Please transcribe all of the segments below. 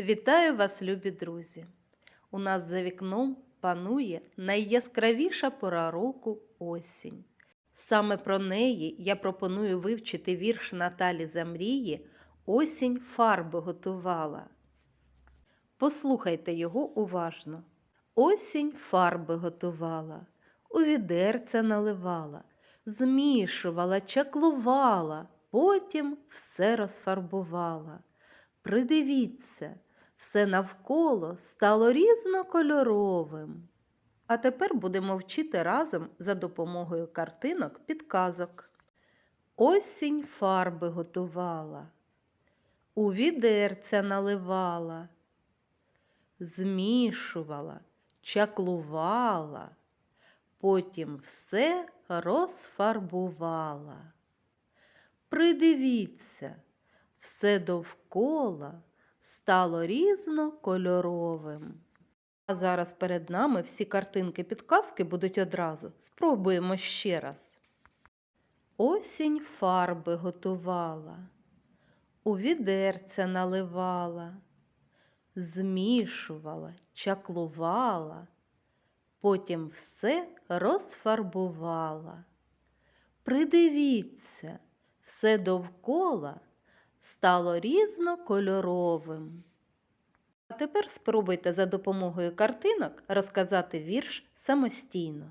Вітаю вас, любі друзі! У нас за вікном панує найяскравіша пора року осінь. Саме про неї я пропоную вивчити вірш Наталі Замрії Осінь фарби готувала. Послухайте його уважно. Осінь фарби готувала, у відерця наливала, змішувала, чаклувала, потім все розфарбувала. Придивіться, все навколо стало різнокольоровим. А тепер будемо вчити разом за допомогою картинок підказок. Осінь фарби готувала, у відерця наливала, змішувала, чаклувала, потім все розфарбувала. Придивіться, все довкола стало різнокольоровим. А зараз перед нами всі картинки підказки будуть одразу. Спробуємо ще раз. Осінь фарби готувала, у відерця наливала, змішувала, чаклувала, потім все розфарбувала. Придивіться, все довкола стало різнокольоровим. А тепер спробуйте за допомогою картинок розказати вірш самостійно.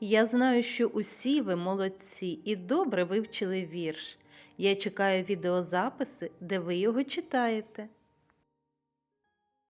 Я знаю, що усі ви молодці і добре вивчили вірш. Я чекаю відеозаписи, де ви його читаєте.